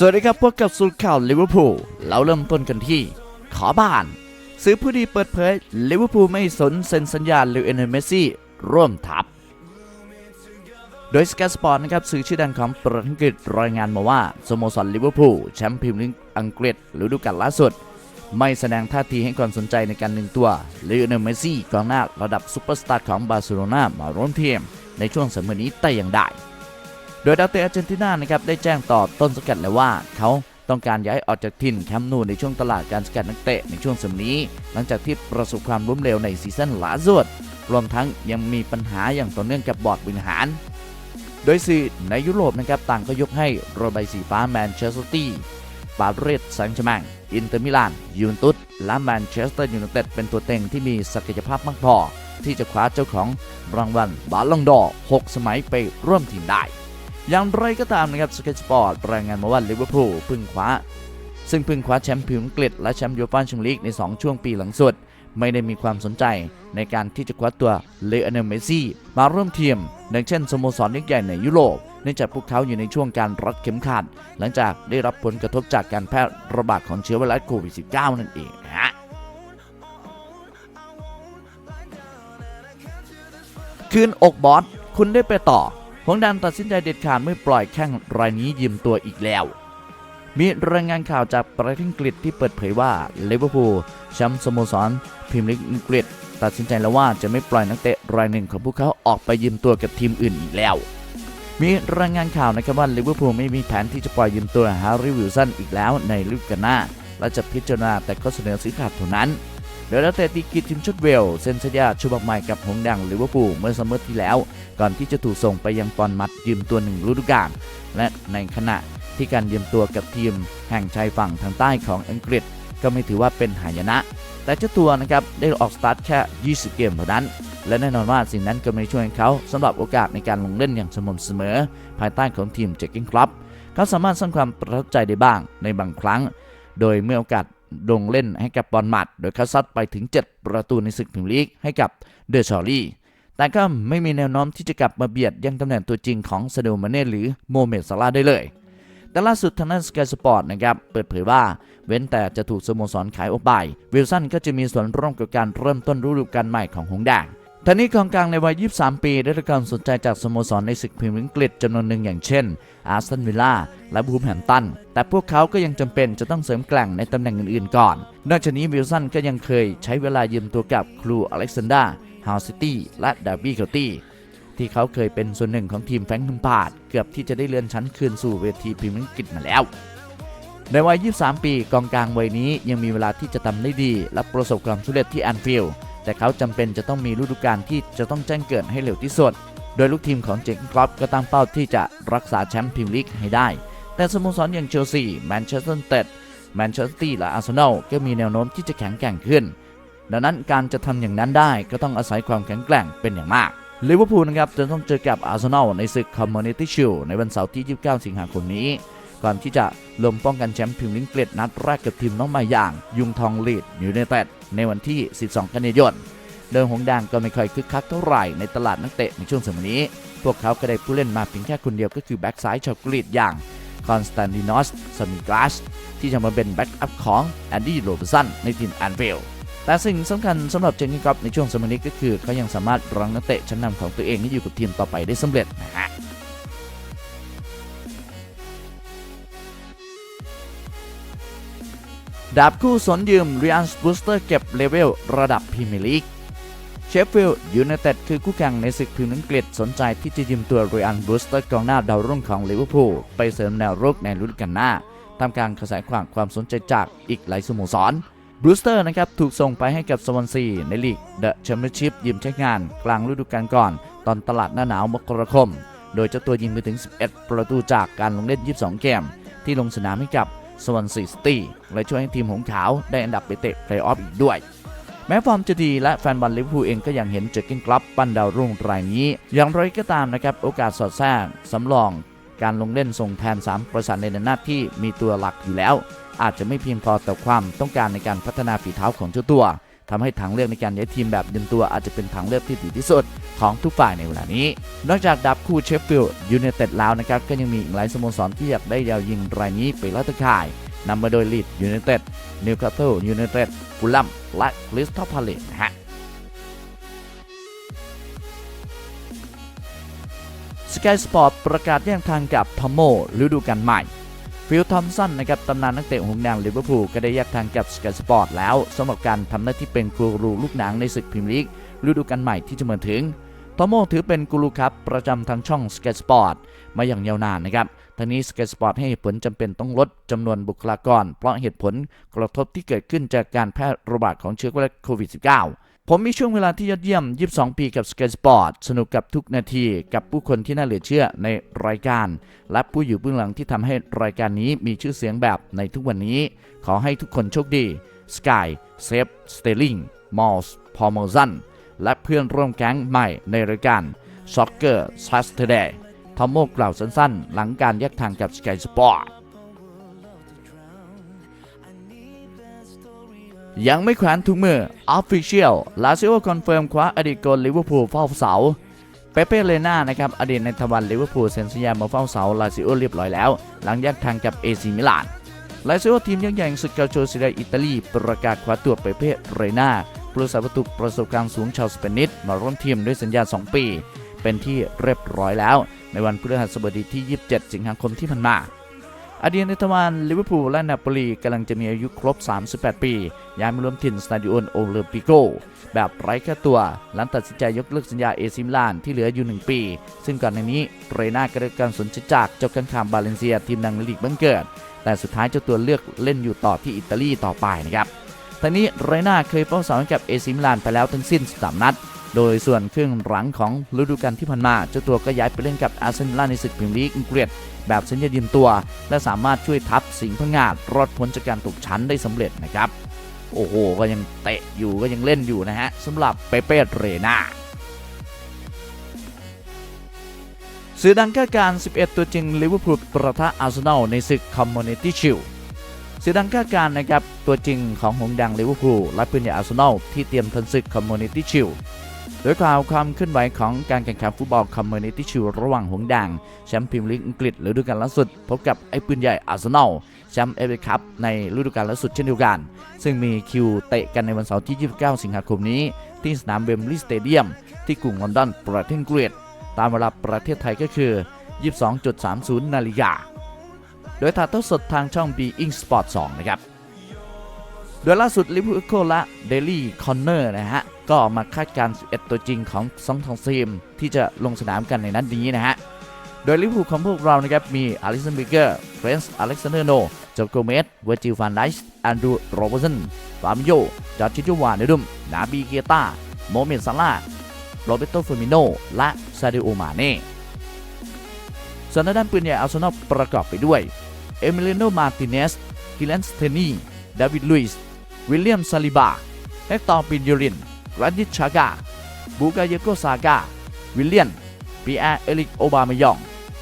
สวัสดีครับพบกับสูตรข่าวลิเวอร์พูลเราเริ่มต้นกันที่ ขอบ้าน ซื้อผู้ดีเปิดเผยลิเวอร์พูลไม่สนเซ็นสัญญาลิวเอนเมสซี่ร่วมทัพ โดยสกสปอร์ตนะครับสื่อชื่อดังของประเทศอังกฤษรายงานมาว่าสโมสรลิเวอร์พูลแชมป์พรีเมียร์ลีกอังกฤษฤดูกาลล่าสุด ไม่แสดงท่าทีให้ความสนใจในการดึงตัวลิโอเนเมสซี่กองหน้าระดับซูเปอร์สตาร์ของบาร์เซโลนามาร่วมทีมในช่วงสมัยนี้แต่อย่างใด ดยดาวเตะอาร์เจนตินานะครับได้แจ้งต่อต้นสกัดแล้วว่าเขาต้องการย้ายออกจากถิ่นแคมป์นูในช่วงตลาดการสกัดนักเตะในช่วงสมัยนี้ หลังจากที่ประสบความล้มเหลวในซีซั่นล่าสุดรวมทั้งยังมีปัญหาอย่างต่อเนื่องกับบอร์ดบริหาร โดยสื่อในยุโรปนะครับต่างก็ยกให้โรใบสีฟ้าแมนเชสเตอร์ซิตี้ปารีสแซงต์แชร์แมงอินเตอร์มิลานยูเวนตุสและแมนเชสเตอร์ยูไนเต็ดเป็นตัวเต็งที่มีศักยภาพมากพอที่จะคว้าเจ้าของรางวัลบาลลงดอร์6สมัยไปร่วมทีมได้ อย่างไรก็ตามนะครับสเก็ตสปอร์ตรายงานมาว่าลิเวอร์พูลพึ่งคว้า ซึ่งพึ่งคว้าแชมป์พรีเมียร์อังกฤษและแชมป์ยูฟ่าแชมเปี้ยนลีกใน 2 ช่วงปีหลังสุด ไม่ได้มีความสนใจในการที่จะคว้าตัวเลโอเนลเมซี่มาร่วมทีมดังเช่นสโมสรยักษ์ใหญ่ในยุโรปเนื่องจากพวกเขาอยู่ในช่วงการรัดเข็มขัดหลังจากได้รับผลกระทบจากการแพร่ระบาดของเชื้อไวรัสโควิด -19 นั่นเองฮะคืนอกบอสคุณได้ไปต่อ หงดันตัดสินใจเด็ดขาดไม่ปล่อยแข้งรายนี้ยืมตัวอีกแล้ว มีรายงานข่าวจากประเทศอังกฤษที่เปิดเผยว่าลิเวอร์พูลแชมป์สโมสรพรีเมียร์ลีกอังกฤษ ตัดสินใจแล้วว่าจะไม่ปล่อยนักเตะรายหนึ่งของพวกเขาออกไปยืมตัวกับทีมอื่นอีกแล้ว มีรายงานข่าวนะครับว่าลิเวอร์พูลไม่มีแผนที่จะปล่อยยืมตัวฮาร์รี่วิลสันอีกแล้วในฤดูกาลหน้าและจะพิจารณาแต่ก็เสนอซื้อขาดเท่านั้น โดยนักเตะตีกิจทีมชุดเวลเซ็นสัญญาฉบับใหม่กับหงดังลิเวอร์พูลเมื่อซัมเมอร์ที่แล้ว ก่อนที่จะถูกส่งไปยังปอนมัดยืมตัวหนึ่งฤดูกาลและในขณะที่การยืมตัวกับทีมแห่งชายฝั่งทางใต้ของอังกฤษ ก็ไม่ถือว่าเป็นหายนะ แต่เจ้าตัวนะครับได้ออกสตาร์ทแค่ 20 เกมเท่านั้น และแน่นอนว่าสิ่งนั้นก็ไม่ช่วยให้เขาสำหรับโอกาสในการลงเล่นอย่างสม่ำเสมอ ภายใต้ของทีมเจคกิ้งคลับเขาสามารถสร้างความประทับใจได้บ้างในบางครั้ง โดยเมื่อโอกาส ลงเล่นให้กับบอลหมัด โดยเขาซัดไปถึง 7 ประตูในศึกพรีเมียร์ลีกให้กับเดอชอรี่ แต่ก็ไม่มีแนวโน้มที่จะกลับมาเบียดยังตำแหน่งตัวจริงของซาโดมาเน่หรือโมเมดซาลาได้เลย แต่ล่าสุดทางด้านสกายสปอร์ตนะครับ เปิดเผยว่า เว้นแต่จะถูกสโมสรขายออกไป วิลสันก็จะมีส่วนร่วมกับการเริ่มต้นฤดูกาลใหม่ของหงแดง ท่านี้กองกลางในวัย 23 ปีได้รับการสนใจจากสโมสรในศึกพรีเมียร์อังกฤษจำนวนหนึ่งอย่างเช่น อาร์เซนวิลล่า และบูมแฮมตัน แต่พวกเขาก็ยังจำเป็นจะต้องเสริมแกล่งในตำแหน่งอื่นๆ ก่อน นอกจากนี้วิลสันก็ยังเคยใช้เวลายืมตัวกับครูอเล็กซานดราฮาวซิตี้ และดาร์บี้เคลตี้ที่เขาเคยเป็นส่วนหนึ่งของทีมแฟรงค์พาร์ดเกือบที่จะได้เลื่อนชั้นคืนสู่เวทีพรีเมียร์อังกฤษมาแล้วในวัย 23 ปี กองกลางวัยนี้ยังมีเวลาที่จะทำได้ดี และประสบความสำเร็จที่แอนฟิลด์ แต่เขาจำเป็นจะต้องมีฤดูกาลที่จะต้องแจ้งเกิดให้เร็วที่สุด โดยลูกทีมของเจคครอปก็ตั้งเป้าที่จะรักษาแชมป์พรีเมียร์ลีกให้ได้ แต่สโมสรอย่างเชลซีแมนเชสเตอร์เต็ดแมนเชสเตอร์ตีและอาร์เซนอลก็มีแนวโน้มที่จะแข็งแกร่งขึ้น ดังนั้นการจะทำอย่างนั้นได้ก็ต้องอาศัยความแข็งแกร่งเป็นอย่างมากลิเวอร์พูลนะครับจะต้องเจอกับอาร์เซนอลในศึกคอมมูนิตี้ชิลในวันเสาร์ที่ 29 สิงหาคมนี้ ก่อนที่จะลงป้องกันแชมป์พรีเมียร์ลีกอังกฤษนัดแรกกับทีมน้องใหม่อย่าง ยุงทองลีดยูไนเต็ดในวันที่ 12 กันยายนเดิมหงส์แดงก็ไม่ค่อยคึกคักเท่าไหร่ในตลาดนักเตะในช่วงสมัยนี้ พวกเขาก็ได้ผู้เล่นมาเพียงแค่คนเดียวก็คือแบ็กซ้ายชาวกรีกอย่างคอนสแตนตินอสซามิกลาสที่จะมาเป็นแบ็กอัพของแอนดี้โรเบสันในทีมแอนฟิลแต่สิ่งสำคัญสำหรับเจนนี่กอฟในช่วงสมัยนี้ก็คือเขายังสามารถรังนักเตะชั้นนำของตัวเองให้อยู่กับทีมต่อไปได้สำเร็จนะฮะ ดาบคู่สนยืมเรียนสบูสเตอร์เก็บเลเวลระดับพรีเมียร์ลีกเชฟฟิลด์ยูไนเต็ดคือคู่แข่งในศึกพรีเมียร์อังกฤษสนใจที่จะยืมตัวเรียนบูสเตอร์กองหน้าดาวรุ่งของลิเวอร์พูลไปเสริมแนวรุกในฤดูกาลหน้าทำการกระแสความความสนใจจากอีกหลายสโมสรบรูสเตอร์นะครับถูกส่งไปให้กับสวอนซีในลีกเดอะแชมเปี้ยนชิพยืมใช้งานกลางฤดูกาลก่อน ตอนตลาดหน้าหนาวมกราคม โดยเจ้าตัวยิงไปถึง 11 ประตูจากการลงเล่น 22 เกม ที่ลงสนามให้กับ สวอนซีซิตี้และช่วยให้ทีมหงขาวได้อันดับไปเตะเพลย์ออฟอีกด้วย แม้ฟอร์มจะดีและแฟนบอลลิเวอร์พูลเองก็ยังเห็นเจอร์เกินกลับปั้นดาวรุ่งรายนี้ อย่างไรก็ตามนะครับโอกาสสอดแทรกสำรอง การลงเล่นส่งแทน 3 ประสานในหน้าที่มีตัวหลักอยู่แล้ว อาจจะไม่เพียงพอต่อความต้องการในการพัฒนาฝีเท้าของเจ้าตัว ทำให้ทางเลือกในการย้ายทีมแบบยืมตัวอาจจะเป็นทางเลือกที่ดีที่สุดของทุกฝ่ายในเวลานี้ นอกจากดับคู่เชฟฟิลด์ยูไนเต็ดแล้วนะครับก็ยังมีอีกหลายสโมสรที่อยากได้ยาวยิงรายนี้ไปล่าตะข่ายนำมาโดยลีดยูไนเต็ดนิวคาสเซิลยูไนเต็ดฟูลลัมและคริสตัลพาเลตนะฮะสกายสปอร์ตประกาศแย่งทางกับพาโมฤดูกาลใหม่ ฟิลทอมสันนะครับตำนานนักเตะหงส์แดงลิเวอร์พูลก็ได้แยกทางกับสกายสปอร์ตแล้วสำหรับการทำหน้าที่เป็นกูรูลูกหนังในศึกพรีเมียร์ลีกฤดูกาลใหม่ที่จะมาถึงพาโมถือเป็นกูรูครับ ประจำทางช่องสกายสปอร์ตมาอย่างยาวนานนะครับทั้งนี้สกายสปอร์ตให้ผลจำเป็นต้องลดจำนวนบุคลากร เพราะเหตุผลกระทบที่เกิดขึ้นจากการแพร่ระบาดของเชื้อไวรัสโควิด -19 ผมมีช่วงเวลาที่ยอดเยี่ยม 22 ปีกับ Sky Sport สนุกกับทุกนาทีกับผู้คนที่น่าเหลือเชื่อในรายการ และผู้อยู่เบื้องหลังที่ทำให้รายการนี้มีชื่อเสียงแบบในทุกวันนี้ ขอให้ทุกคนโชคดี Sky s a f e Sterling m o s p o m o z a n และเพื่อนร่วมแก๊งใหม่ในรายการ Soccer Saturday ทอมโมกล่าวสั้นๆ หลังการแยกทางกับ Sky Sport ยั ยังไม่แขวนถุงมือ Official ลาซิโอคอนเฟิร์มคว้าอดีตโกลลิเวอร์พูลเฝ้าเสาเปเป้เลน่านะครับอดีตในทวันลิเวอร์พูลเซ็นสัญญามาเฝ้าเสาลาซิโอเรียบร้อยแล้ว หลังแยกทางกับเอซีมิลานลาซิโอทีมยักษ์ใหญ่ศึกเกาโชซิเดอิตาลี ประกาศคว้าตัวเปเป้เรน่าผู้รักษาประตูประสบการณ์สูงชาวสเปนิสมาร่วมทีมด้วยสัญญา 2 ปี เป็นที่เรียบร้อยแล้ว ในวันพฤหัสบดีที่ 27 สิงหาคมที่ผ่านมา อดีตในตะวันลิเวอร์พูลและนาโปลีกำลังจะมีอายุครบ 38 ปีย้ายมาร่วมถิ่นสตาดิโอนโอเลปิโกแบบไร้ค่าตัวหลังตัดสินใจยกเลิกสัญญาเอซิมลานที่เหลืออยู่ 1 ปี ซึ่งก่อนในนี้เรนาก็ได้การสนใจจากเจ้ากันขามบาเลนเซียทีมดังลีกบ้านเกิด แต่สุดท้ายเจ้าตัวเลือกเล่นอยู่ต่อที่อิตาลีต่อไปนะครับทางนี้เรนาเคยเป้าเสาให้กับเอซิมลานไปแล้วทั้งสิ้น 3 นัด โดยส่วนครึ่งหลังของฤดูกาลที่ผ่านมา เจ้าตัวก็ย้ายไปเล่นกับอาร์เซนอลในศึกพรีเมียร์ลีกอังกฤษแบบสัญญายืมตัว และสามารถช่วยทัพสิงห์พงาดรอดพ้นจากการตกชั้นได้สำเร็จนะครับ โอ้โห ก็ยังเตะอยู่ก็ยังเล่นอยู่นะฮะสำหรับเปเป้เรนาสื่อดังคาดการณ์11 ตัวจริงลิเวอร์พูลประทะอาร์เซนอลในศึกคอมมูนิตี้ชิลสื่อดังคาดการณ์นะครับตัวจริงของหงส์แดงลิเวอร์พูลและปืนใหญ่อาร์เซนอลที่เตรียมทันศึกคอมมูนิตี้ชิล โดยข่าวความเคลื่อนไหวของการแข่งขันฟุตบอลคอมมูนิตี้ชิลระหว่างหงส์แดงแชมป์พรีเมียร์ลีกอังกฤษฤดูกาลล่าสุด พบกับไอ้ปืนใหญ่อาร์เซนอลแชมป์เอฟเอคัพในฤดูกาลล่าสุดเช่นเดียวกัน ซึ่งมีคิวเตะกันในวันเสาร์ที่ 29 สิงหาคมนี้ ที่สนามเบมบลีย์สเตเดียมที่กรุงลอนดอนประเทศอังกฤษตามเวลาประเทศไทยก็คือ 22.30 นาฬิกาโดยถ่ายทอดสดทางช่อง b ีอิงสปอร์ต2นะครับ โดยล่าสุดลิเวอร์พูลและเดลี่คอนเนอร์นะฮะ ก็ออกมาคาดการณ์11 ตัวจริงของสองทองทีม ที่จะลงสนามกันในนัดนี้นะฮะ โดยลิเวอร์พูลของพวกเรานะครับ มีอลิสันบิเกอร์เฟรนส์อเล็กซานเดอร์โนโจโกเมสเวอร์จิลฟานไดส์แอนดรูโรเบอร์สันฟามิโยจอร์จิโจวานเนดุมนาบีเกตาโมเมนซาร่าโรเบโตเฟอร์มิโนและซาดิโอมาเน่ส่วนด้านปืนใหญ่อาร์เซนอลประกอบไปด้วยเอมิเลโนมาร์ติเนสกิเลนสเทนีดาวิดลุยส์ วิลเลียมซาลิบาเฮกตอร์ปินยูรินรันดิชชากาบูกายโกซากาวิลเลียนปีแอร์เอลิกโอบามายอง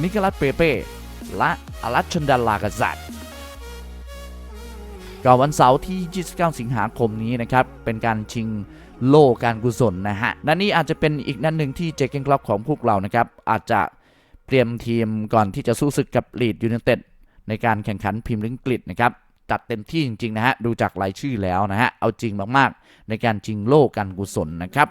นิโคลัสเปเป้และอลัชชันดาลากาซัดก่อนวันเสาร์ที่ 29 สิงหาคมนี้นะครับ เป็นการชิงโล่การกุศลนะฮะนัดนี้อาจจะเป็นอีกนัดหนึ่งที่เจเกนคลับของพวกเรานะครับ อาจจะเตรียมทีมก่อนที่จะสู้ศึกกับลีดยูไนเต็ดในการแข่งขันพิมพ์ลิงกฤษนะครับ จัดเต็มที่จริงๆนะฮะดูจากรายชื่อแล้วนะฮะเอาจริงมากๆ ในการชิงโล่การกุศลนะครับ